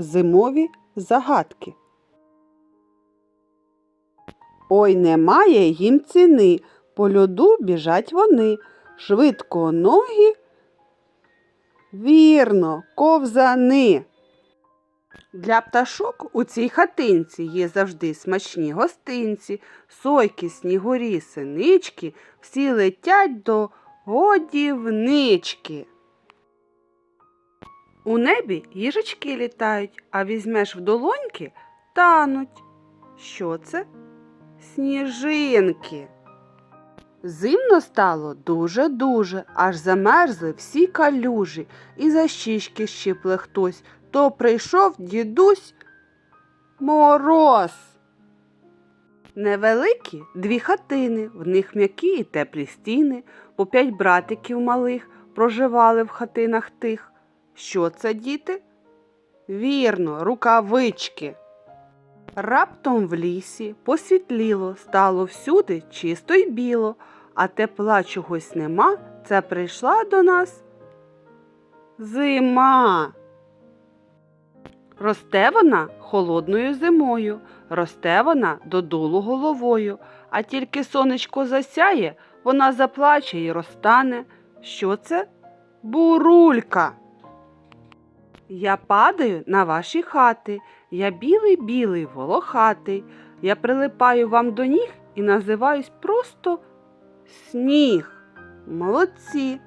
Зимові загадки. Ой, немає їм ціни, по льоду біжать вони, швидко ноги. Вірно, ковзани. Для пташок у цій хатинці є завжди смачні гостинці, сойки, снігурі, синички, всі летять до годівнички. У небі їжачки літають, а візьмеш в долоньки тануть. Що це? Сніжинки. Зимно стало дуже-дуже, аж замерзли всі калюжі, і за щічки щипле хтось, то прийшов дідусь мороз. Невеликі дві хатини, в них м'які і теплі стіни, по п'ять братиків малих проживали в хатинах тих. Що це, діти? Вірно, рукавички. Раптом в лісі посвітліло, стало всюди чисто й біло, а тепла чогось нема, це прийшла до нас зима. Росте вона холодною зимою, росте вона додолу головою, а тільки сонечко засяє, вона заплаче й розтане. Що це? Бурулька. Я падаю на ваші хати, я білий-білий волохатий. Я прилипаю вам до ніг і називаюсь просто сніг. Молодці.